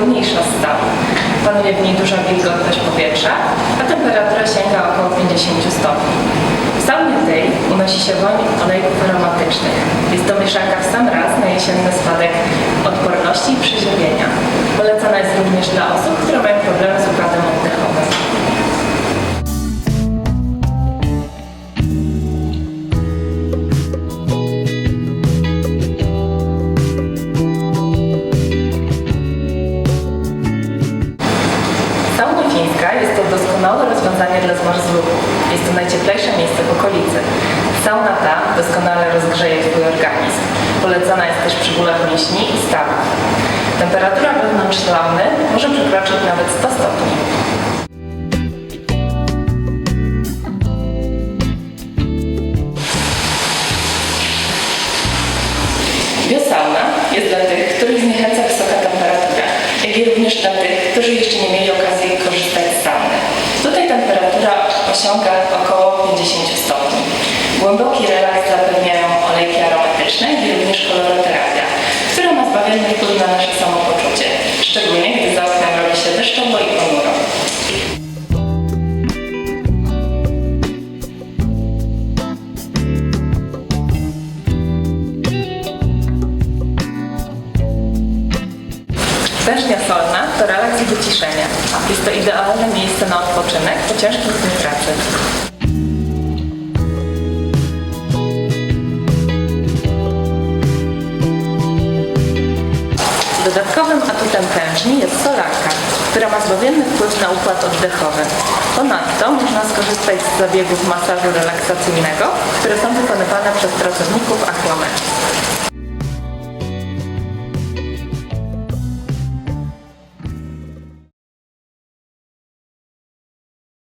łagodniejsza z stanu. Panuje w niej duża wilgotność powietrza, a temperatura sięga około 50 stopni. W saunie tej unosi się woń olejów aromatycznych. Jest to mieszanka w sam raz na jesienny spadek odporności i przeziębienia. Polecana jest również dla osób, Fińska jest to doskonałe rozwiązanie dla zmarzluków. Jest to najcieplejsze miejsce w okolicy. Sauna ta doskonale rozgrzeje Twój organizm. Polecana jest też przy bólach mięśni i stawów. Temperatura wewnątrz sauny może przekroczyć nawet 100 stopni. Biosauna jest dla tych, których zniechęca wysoka temperatura, jak i również dla tych, którzy jeszcze nie mieli osiąga około 50 stopni. Głęboki relaks zapewniają olejki aromatyczne, i również koloroterapia, która ma zbawienny wpływ na nasze samopoczucie, szczególnie gdy za Tężnia solna to relaks i wyciszenie. Jest to idealne miejsce na odpoczynek po ciężkim dniu pracy. Dodatkowym atutem tężni jest solarka, która ma zbawienny wpływ na układ oddechowy. Ponadto można skorzystać z zabiegów masażu relaksacyjnego, które są wykonywane przez pracowników Aquamed.